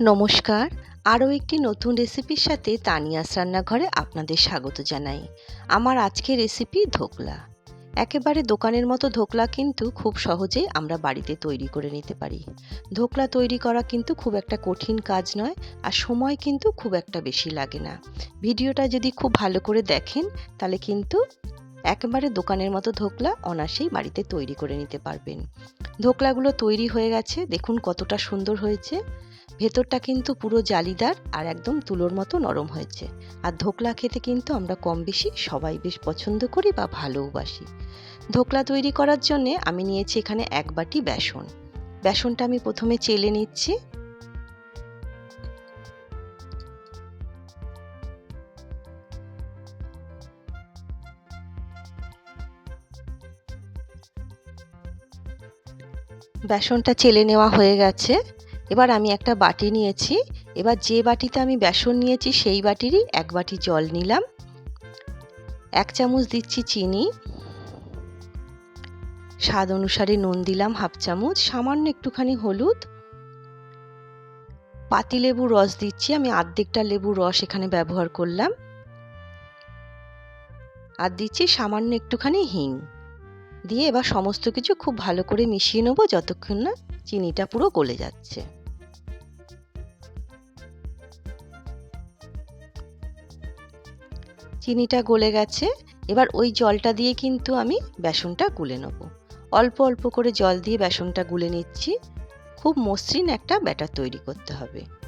নমস্কার। আরও একটি নতুন রেসিপির সাথে তানিয়াস রান্নাঘরে আপনাদের স্বাগত জানাই। আমার আজকের রেসিপি ধোকলা। একেবারে দোকানের মতো ধোকলা কিন্তু খুব সহজেই আমরা বাড়িতে তৈরি করে নিতে পারি। ধোকলা তৈরি করা কিন্তু খুব একটা কঠিন কাজ নয় আর সময় কিন্তু খুব একটা বেশি লাগে না। ভিডিওটা যদি খুব ভালো করে দেখেন, তাহলে কিন্তু একেবারে দোকানের মতো ধোকলা অনাসেই বাড়িতে তৈরি করে নিতে পারবেন। ধোকলাগুলো তৈরি হয়ে গেছে, দেখুন কতটা সুন্দর হয়েছে। ভেতরটা কিন্তু পুরো জালিদার আর একদম তুলোর মতো নরম হয়েছে। আর ধোকলা খেতে কিন্তু আমরা কম বেশি সবাই বেশ পছন্দ করি বা ভালোবাসি ধোকলা তৈরি করার জন্যে আমি নিয়েছি এখানে এক বাটি বেসন। বেসনটা আমি প্রথমে চেলে নিচ্ছি। বেসনটা চেলে নেওয়া হয়ে গেছে। এবার আমি একটা বাটি নিয়েছি। এবার যে বাটিতে আমি বেসন নিয়েছি, সেই বাটিরই এক বাটি জল নিলাম। এক চামচ দিচ্ছি চিনি। স্বাদ অনুসারে নুন দিলাম হাফ চামচ, সামান্য একটুখানি হলুদ। পাতি লেবু রস দিচ্ছি, আমি আর্ধেকটা লেবু রস এখানে ব্যবহার করলাম। আর দিচ্ছি সামান্য একটুখানি হিং। দিয়ে এবার সমস্ত কিছু খুব ভালো করে মিশিয়ে নেব যতক্ষণ না চিনিটা পুরো গলে যাচ্ছে। চিনিটা গলে গেছে, এবার ওই জলটা দিয়ে কিন্তু আমি বেসনটা গুলে নেব। অল্প অল্প করে জল দিয়ে বেসনটা গুলে নিচ্ছি। খুব মসৃণ একটা ব্যাটার তৈরি করতে হবে।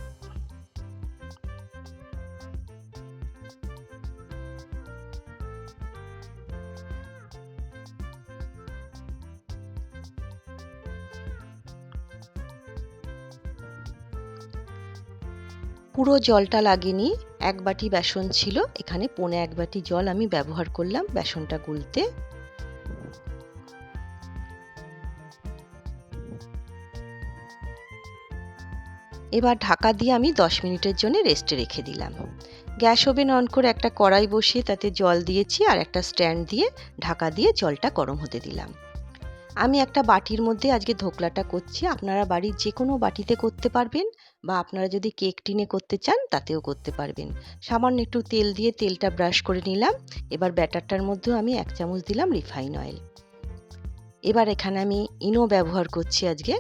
পুরো জলটা লাগেনি এক বাটি বেসন ছিল। এখানে পনে এক বাটি জল আমি ব্যবহার করলাম বেসনটা গুলতে। এবার ঢাকা দিয়ে আমি দশ মিনিটের জন্য রেস্টে রেখে দিলাম। গ্যাস ওভেন অন করে একটা কড়াই বসিয়ে তাতে জল দিয়েছি আর একটা স্ট্যান্ড দিয়ে ঢাকা দিয়ে জলটা গরম হতে দিলাম। আমি একটা বাটির মধ্যে আজকে ধোকলাটা করছি। আপনারা বাড়ির যে কোনো বাটিতে করতে পারবেন বা আপনারা যদি কেক টিনে করতে চান, তাতেও করতে পারবেন। সামান্য একটু তেল দিয়ে তেলটা ব্রাশ করে নিলাম। এবার ব্যাটারটার মধ্যেও আমি এক চামচ দিলাম রিফাইন অয়েল। এবার এখানে আমি ইনো ব্যবহার করছি আজকে।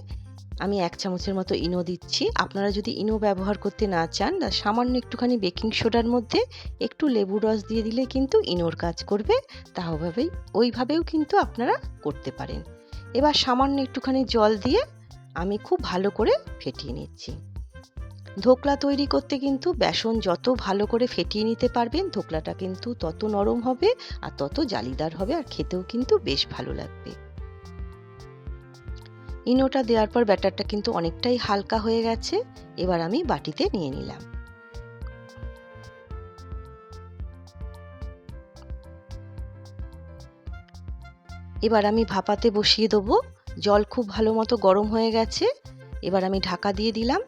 আমি এক চামচের মতো ইনো দিচ্ছি। আপনারা যদি ইনো ব্যবহার করতে না চান সামান্য একটুখানি বেকিং সোডার মধ্যে একটু লেবু রস দিয়ে দিলে কিন্তু ইনোর কাজ করবে। তাহলেই ওইভাবেও কিন্তু আপনারা করতে পারেন। এবার সামান্য একটুখানি জল দিয়ে আমি খুব ভালো করে ফেটিয়ে নিচ্ছি। ধোকলা তৈরি করতে কিন্তু বেসন যত ভালো করে ফেটিয়ে নিতে পারবেন, ধোকলাটা কিন্তু তত নরম হবে আর তত জালিদার হবে আর খেতেও কিন্তু বেশ ভালো লাগবে। ইনোটা দেওয়ার পর ব্যাটারটা কিন্তু অনেকটাই হালকা হয়ে গেছে। এবার আমি বাটিতে নিয়ে নিলাম। এবার আমি ভাপাতে বসিয়ে দেবো। জল খুব ভালো মতো গরম হয়ে গেছে। এবার আমি ঢাকা দিয়ে দিলাম।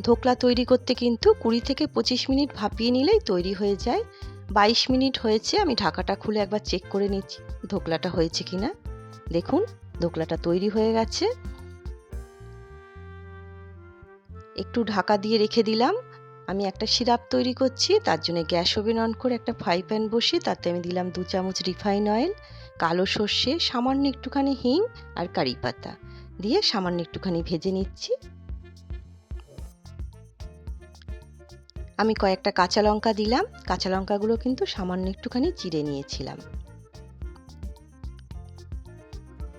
ধোকলা তৈরি করতে কিন্তু কুড়ি থেকে পঁচিশ মিনিট ভাপিয়ে নিলেই তৈরি হয়ে যায়। বাইশ মিনিট হয়েছে, আমি ঢাকাটা খুলে একবার চেক করে নিচ্ছি ধোকলাটা হয়েছে কি না। দেখুন, ধোকলাটা তৈরি হয়ে গেছে। একটু ঢাকা দিয়ে রেখে দিলাম। আমি একটা সিরাপ তৈরি করছি, তার জন্য গ্যাস ওভেন অন করে একটা ফ্রাই প্যান বসিয়ে তাতে আমি দিলাম দু চামচ রিফাইন অয়েল। কালো সর্ষে, সামান্য একটুখানি হিং আর কারি পাতা দিয়ে সামান্য একটুখানি ভেজে নিচ্ছি। আমি কয়েকটা কাঁচা লঙ্কা দিলাম। কাঁচা লঙ্কাগুলো কিন্তু সামান্য একটুখানি চিড়ে নিয়েছিলাম।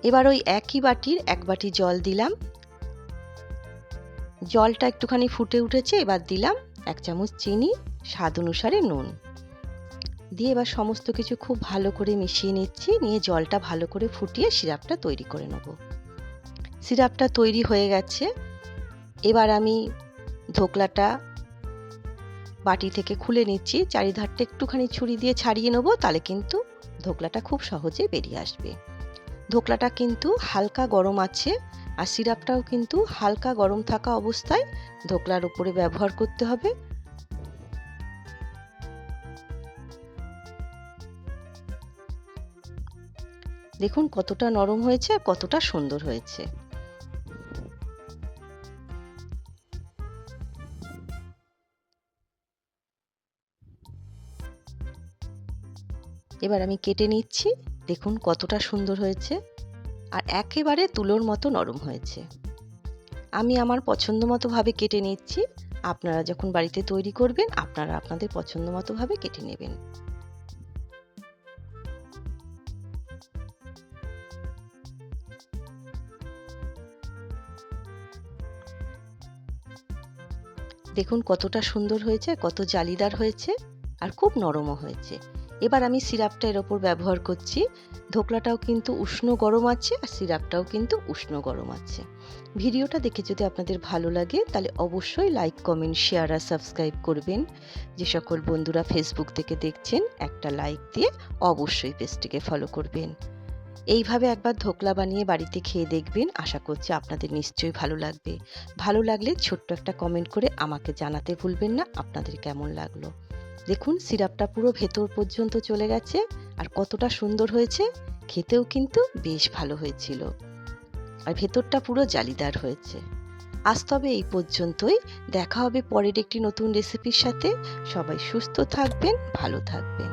এবার ওই একই বাটির এক বাটি জল দিলাম। জলটা একটুখানি ফুটে উঠেছে, এবার দিলাম এক চামচ চিনি, স্বাদ অনুসারে নুন। দিয়ে এবার সমস্ত কিছু খুব ভালো করে মিশিয়ে নিচ্ছি। নিয়ে জলটা ভালো করে ফুটিয়ে সিরাপটা তৈরি করে নেব। সিরাপটা তৈরি হয়ে গেছে। এবার আমি ধোকলাটা বাটি থেকে খুলে নিচ্ছি। চারিধারটা একটুখানি ছুরি দিয়ে ছাড়িয়ে নেব, তাহলে কিন্তু ধোকলাটা খুব সহজে বেরিয়ে আসবে। ধোকলাটা কিন্তু হালকা গরম আছে আর সিরাপটাও কিন্তু হালকা গরম থাকা অবস্থায় ধোকলার উপরে ব্যবহার করতে হবে। দেখুন কতটা নরম হয়েছে কতটা সুন্দর হয়েছে। এবার আমি কেটে নিচ্ছি, দেখুন কতটা সুন্দর হয়েছে আর একেবারে তুলোর মতো নরম হয়েছে। আমি আমার পছন্দ মতোভাবে কেটে নিচ্ছি, আপনারা যখন বাড়িতে তৈরি করবেন, আপনারা আপনাদের পছন্দ মতোভাবে কেটে নেবেন। দেখুন কতটা সুন্দর হয়েছে, কত জালিদার হয়েছে আর খুব নরমও হয়েছে। এবার আমি সিরাপটা এর ওপর ব্যবহার করছি। ধোকলাটাও কিন্তু উষ্ণ গরম আছে আর সিরাপটাও কিন্তু উষ্ণ গরম আছে। ভিডিওটা দেখে যদি আপনাদের ভালো লাগে তাহলে অবশ্যই লাইক, কমেন্ট, শেয়ার আর সাবস্ক্রাইব করবেন। যে সকল বন্ধুরা ফেসবুক থেকে দেখছেন একটা লাইক দিয়ে অবশ্যই পেজটিকে ফলো করবেন। এইভাবে একবার ধোকলা বানিয়ে বাড়িতে খেয়ে দেখবেন। আশা করছি আপনাদের নিশ্চয়ই ভালো লাগবে। ভালো লাগলে ছোট্ট একটা কমেন্ট করে আমাকে জানাতে ভুলবেন না, আপনাদের কেমন লাগল? দেখুন সিরাপটা পুরো ভেতর পর্যন্ত চলে গেছে আর কতটা সুন্দর হয়েছে। খেতেও কিন্তু বেশ ভালো হয়েছিল। আর ভেতরটা পুরো জালিদার হয়েছে। আজ তবে এই পর্যন্তই। দেখা হবে পরের একটি নতুন রেসিপির সাথে। সবাই সুস্থ থাকবেন, ভালো থাকবেন।